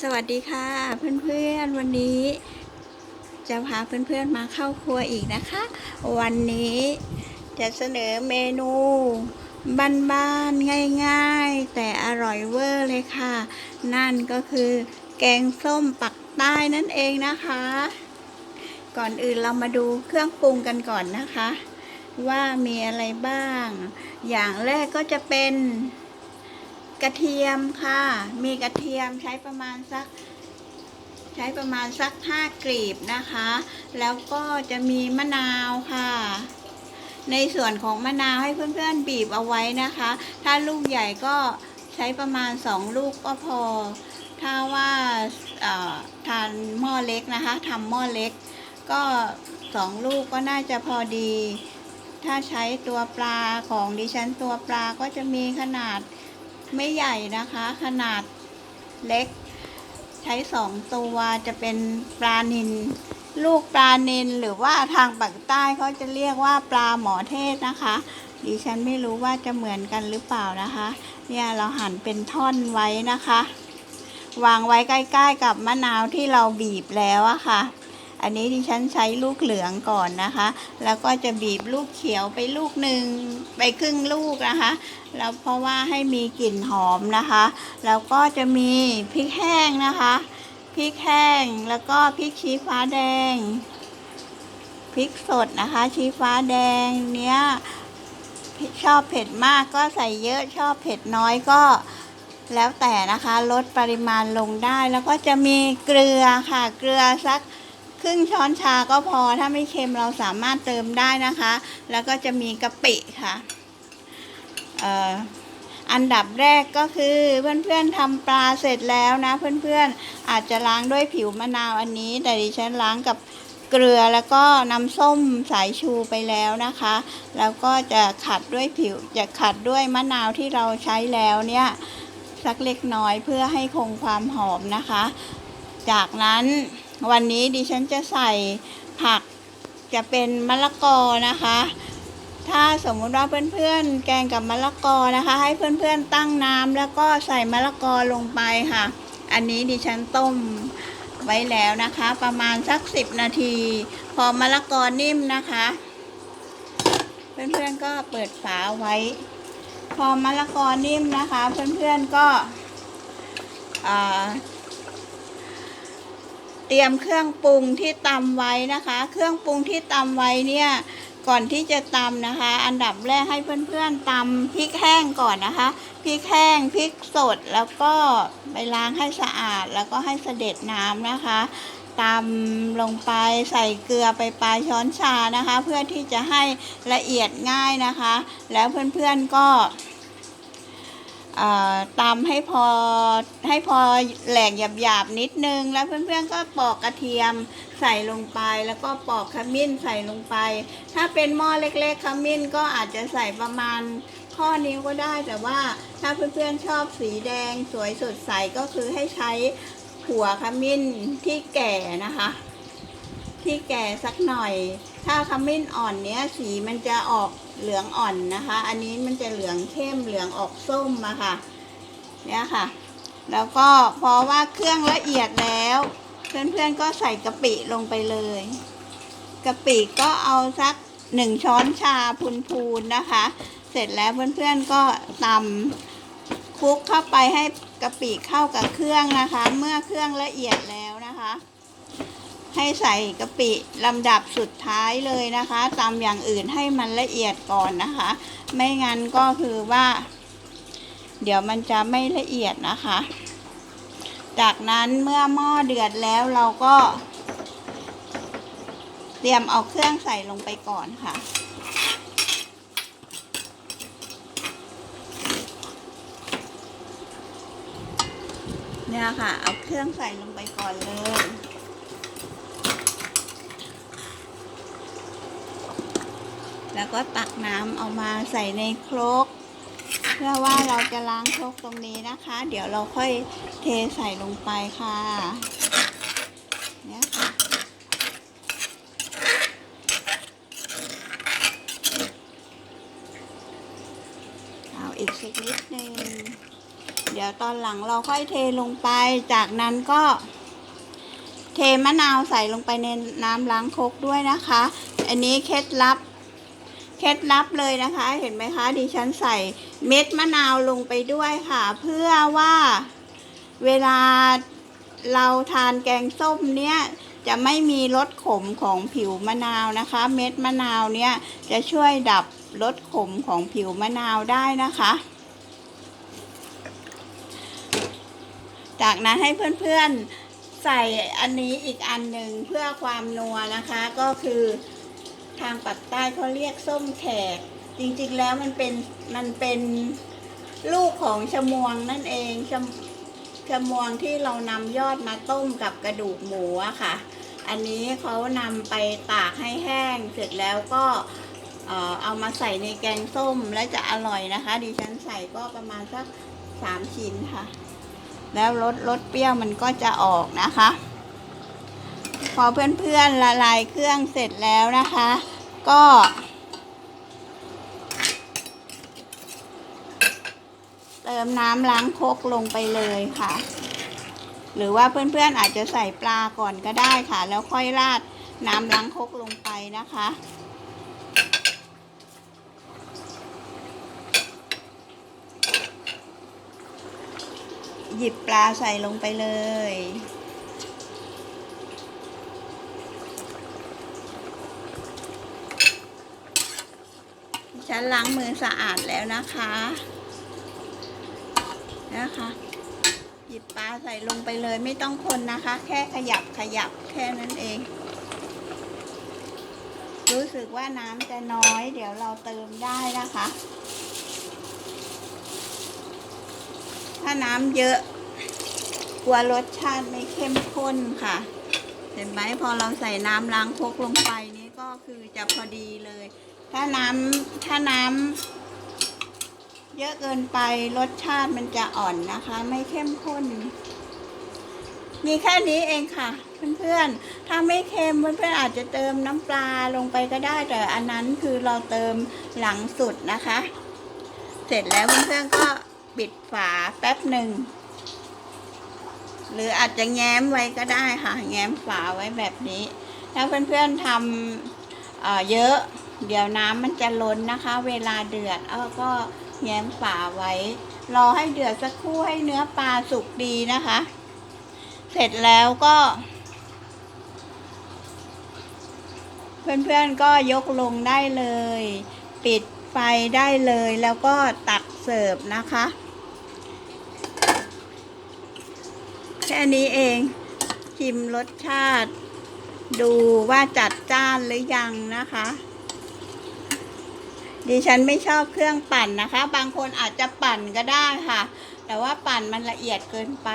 สวัสดีค่ะ เพื่อนๆวันนี้ จะพาเพื่อนๆมาเข้าครัวอีกนะคะ วันนี้จะเสนอเมนูบ้านๆง่ายๆ แต่อร่อยเวอร์เลยค่ะ นั่นก็คือ แกงส้มปักใต้นั่นเองนะคะ ก่อนอื่นเรามาดูเครื่องปรุงกันก่อนนะคะ ว่ามีอะไรบ้าง อย่างแรกก็จะเป็น กระเทียมค่ะ มีกระเทียมใช้ประมาณสัก ใช้ประมาณสักห้ากลีบนะคะ แล้วก็จะมีมะนาวค่ะ ในส่วนของมะนาวให้เพื่อนๆบีบเอาไว้นะคะ ถ้าลูกใหญ่ก็ใช้ประมาณสองลูกก็พอ ถ้าว่าทานหม้อเล็กนะคะทำหม้อเล็ก ก็สองลูกก็น่าจะพอดี ถ้าใช้ตัวปลาของดิฉันตัวปลาก็จะมีขนาด ไม่ใหญ่นะคะ ขนาดเล็ก ใช้สองตัวจะเป็นปลานินลูกปลานินหรือว่าทางปากใต้เขาจะเรียกว่าปลาหมอเทศนะคะ ดิฉันไม่รู้ว่าจะเหมือนกันหรือเปล่านะคะ เนี่ยเราหั่นเป็นท่อนไว้นะคะ วางไว้ใกล้ ๆ กับมะนาวที่เราบีบแล้วอะค่ะ อันนี้ดิฉันใช้ลูกเหลืองก่อนนะคะ แล้วก็จะบีบลูกเขียวไปลูกหนึ่งไปครึ่งลูกนะคะ แล้วเพราะว่าให้มีกลิ่นหอมนะคะ แล้วก็จะมีพริกแห้งนะคะพริกแห้งแล้วก็พริกชี้ฟ้าแดงพริกสดนะคะ ชี้ฟ้าแดงเนี้ยชอบเผ็ดมากก็ใส่เยอะชอบเผ็ดน้อยก็แล้วแต่นะคะ ลดปริมาณลงได้แล้วก็จะมีเกลือค่ะ เกลือสัก ครึ่งช้อนชาก็พอถ้าไม่เค็มเราสามารถเติมได้นะคะ แล้วก็จะมีกะปิค่ะอันดับแรกก็คือเพื่อนๆทำปลาเสร็จแล้วนะ เพื่อนๆอาจจะล้างด้วยผิวมะนาวอันนี้ แต่ดิฉันล้างกับเกลือแล้วก็น้ำส้มสายชูไปแล้วนะคะ แล้วก็จะขัดด้วยผิวจะขัดด้วยมะนาวที่เราใช้แล้วเนี่ยสักเล็กน้อยเพื่อให้คงความหอมนะคะ จากนั้น วันนี้ดิฉันจะใส่ผักจะเป็นมะละกอนะคะ ถ้าสมมุติว่าเพื่อนๆ แกงกับมะละกอนะคะ ให้เพื่อนๆตั้งน้ำแล้วก็ใส่มะละกอลงไปค่ะ อันนี้ดิฉันต้มไว้แล้วนะคะ ประมาณสักสิบนาที พอมะละกอนิ่มนะคะ เพื่อนๆก็เปิดฝาไว้ พอมะละกอนิ่มนะคะ เพื่อนๆก็อ่า ตรียมเครื่องปรุงที่ตำไว้นะคะ เครื่องปรุงที่ตำไว้เนี่ยก่อนที่จะตำนะคะ อันดับแรกให้เพื่อนๆตำพริกแห้งก่อนนะคะพริกแห้งพริกสดแล้วก็ไปล้างให้สะอาดแล้วก็ให้เสด็จน้ำนะคะตำลงไปใส่เกลือไปปลายช้อนชานะคะ เพื่อที่จะให้ละเอียดง่ายนะคะ แล้วเพื่อนๆก็ ตำให้พอให้พอแหลกหยาบๆนิดนึง แล้วเพื่อนๆก็ปอกกระเทียมใส่ลงไป แล้วก็ปอกขมิ้นใส่ลงไป ถ้าเป็นหม้อเล็กๆขมิ้นก็อาจจะใส่ประมาณข้อนิ้วก็ได้ แต่ว่าถ้าเพื่อนๆชอบสีแดงสวยสดใสก็คือให้ใช้หัวขมิ้นที่แก่นะคะ ที่แก่สักหน่อย ถ้าขมิ้นอ่อนเนี้ยสีมันจะออก เหลืองอ่อนนะคะ อันนี้มันจะเหลืองเข้มเหลืองออกส้มอะค่ะ เนี่ยค่ะ แล้วก็พอว่าเครื่องละเอียดแล้ว เพื่อนๆก็ใส่กะปิลงไปเลยกะปิก็เอาสักหนึ่งช้อนชาพูนๆนะคะ เสร็จแล้วเพื่อนๆก็ตำคลุกเข้าไปให้กะปิเข้ากับเครื่องนะคะ เมื่อเครื่องละเอียดแล้ว ให้ใส่กะปิลำดับสุดท้ายเลยนะคะตามอย่างอื่นให้มันละเอียดก่อนนะคะ ไม่งั้นก็คือว่า เดี๋ยวมันจะไม่ละเอียดนะคะ จากนั้นเมื่อหม้อเดือดแล้วเราก็ เตรียมเอาเครื่องใส่ลงไปก่อนค่ะเนี่ยค่ะ เอาเครื่องใส่ลงไปก่อนเลย แล้วก็ตักน้ำเอามาใส่ในครก เพื่อว่าเราจะล้างครกตรงนี้นะคะ เดี๋ยวเราค่อยเทใส่ลงไปค่ะเนี่ยค่ะเอาอีกสักนิดนึงเดี๋ยวตอนหลังเราค่อยเทลงไป จากนั้นก็เทมะนาวใส่ลงไปในน้ำล้างครกด้วยนะคะ อันนี้เคล็ดลับ เคล็ดลับเลยนะคะ เห็นไหมคะดิฉันใส่เม็ดมะนาวลงไปด้วยค่ะ เพื่อว่าเวลาเราทานแกงส้มเนี้ยจะไม่มีรสขมของผิวมะนาวนะคะ เม็ดมะนาวเนี้ยจะช่วยดับรสขมของผิวมะนาวได้นะคะ จากนั้นให้เพื่อนๆใส่อันนี้อีกอันหนึ่งเพื่อความนัวนะคะก็คือ ทางปักใต้เขาเรียกส้มแขก จริงๆแล้วมันเป็นมันเป็นลูกของชะมวงนั่นเองชะชะมวงที่เรานำยอดมาต้มกับกระดูกหมูอะค่ะ อันนี้เขานำไปตากให้แห้ง เสร็จแล้วก็เอามาใส่ในแกงส้มและจะอร่อยนะคะ ดิฉันใส่ก็ประมาณสักสามชิ้นค่ะ แล้วรสรสเปรี้ยวมันก็จะออกนะคะ พอเพื่อนๆละลายเครื่องเสร็จแล้วนะคะ ก็ เติมน้ำล้างคกลงไปเลยค่ะ หรือว่าเพื่อนๆอาจจะใส่ปลาก่อนก็ได้ค่ะ แล้วค่อยราดน้ำล้างคกลงไปนะคะหยิบปลาใส่ลงไปเลย ฉันล้างมือสะอาดแล้วนะคะ นะคะ หยิบปลาใส่ลงไปเลยไม่ต้องคนนะคะ แค่ขยับขยับแค่นั้นเอง รู้สึกว่าน้ำจะน้อย เดี๋ยวเราเติมได้นะคะ ถ้าน้ำเยอะกลัวรสชาติไม่เข้มข้นค่ะ เห็นไหมพอเราใส่น้ำล้างคกลงไปนี่ก็คือจะพอดีเลย ถ้าน้ำถ้าน้ำเยอะเกินไปรสชาติมันจะอ่อนนะคะ ไม่เข้มข้น มีแค่นี้เองค่ะ เพื่อนๆ ถ้าไม่เค็มเพื่อนๆอาจจะเติมน้ำปลาลงไปก็ได้ แต่อันนั้นคือเราเติมหลังสุดนะคะ เสร็จแล้วเพื่อนๆก็ปิดฝาแป๊บหนึ่งหรืออาจจะแง้มไว้ก็ได้ค่ะ แง้มฝาไว้แบบนี้ ถ้าเพื่อนๆทำเเยอะ เดี๋ยวน้ำมันจะล้นนะคะ เวลาเดือดเออก็แง้มฝาไว้ รอให้เดือดสักครู่ให้เนื้อปลาสุกดีนะคะ เสร็จแล้วก็ เพื่อนๆก็ยกลงได้เลย ปิดไฟได้เลยแล้วก็ตักเสิร์ฟนะคะ แค่นี้เองชิมรสชาติ ดูว่าจัดจ้านหรือยังนะคะ ดิฉันไม่ชอบเครื่องปั่นนะคะ บางคนอาจจะปั่นก็ได้ค่ะ แต่ว่าปั่นมันละเอียดเกินไป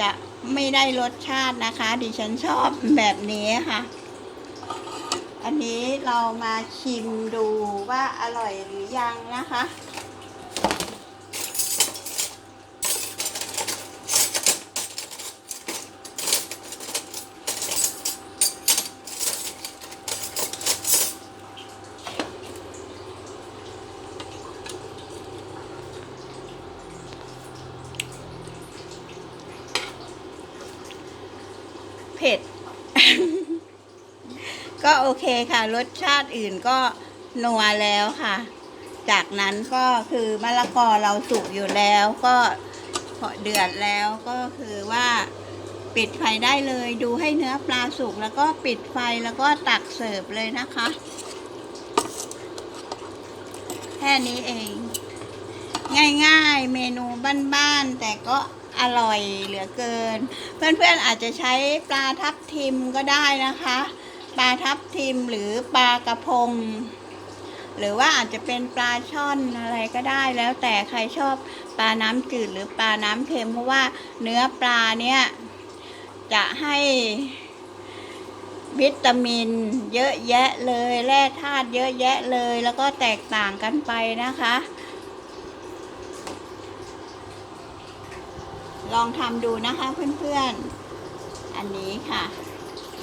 จะไม่ได้รสชาตินะคะ ดิฉันชอบแบบนี้ค่ะ อันนี้เรามาชิมดูว่าอร่อยหรือยังนะคะ เผ็ด ก็โอเคค่ะรสชาติอื่นก็นัวแล้วค่ะ จากนั้นก็คือมะละกอเราสุกอยู่แล้วก็พอเดือดแล้วก็คือว่าปิดไฟได้เลยดูให้เนื้อปลาสุกแล้วก็ปิดไฟแล้วก็ตักเสิร์ฟเลยนะคะ แค่นี้เอง ง่ายๆเมนูบ้านๆแต่ก็อร่อยเหลือเกิน เพื่อนๆอาจจะใช้ปลาทับทิมก็ได้นะคะ ปลาทับทิมหรือปลากระพง หรือว่าอาจจะเป็นปลาช่อนอะไรก็ได้แล้วแต่ใครชอบปลาน้ำจืดหรือปลาน้ำเค็ม เพราะว่าเนื้อปลาเนี่ยจะให้วิตามินเยอะแยะเลยแร่ธาตุเยอะแยะเลย แล้วก็แตกต่างกันไปนะคะ ลองทำดูนะคะเพื่อนๆ อันนี้ค่ะ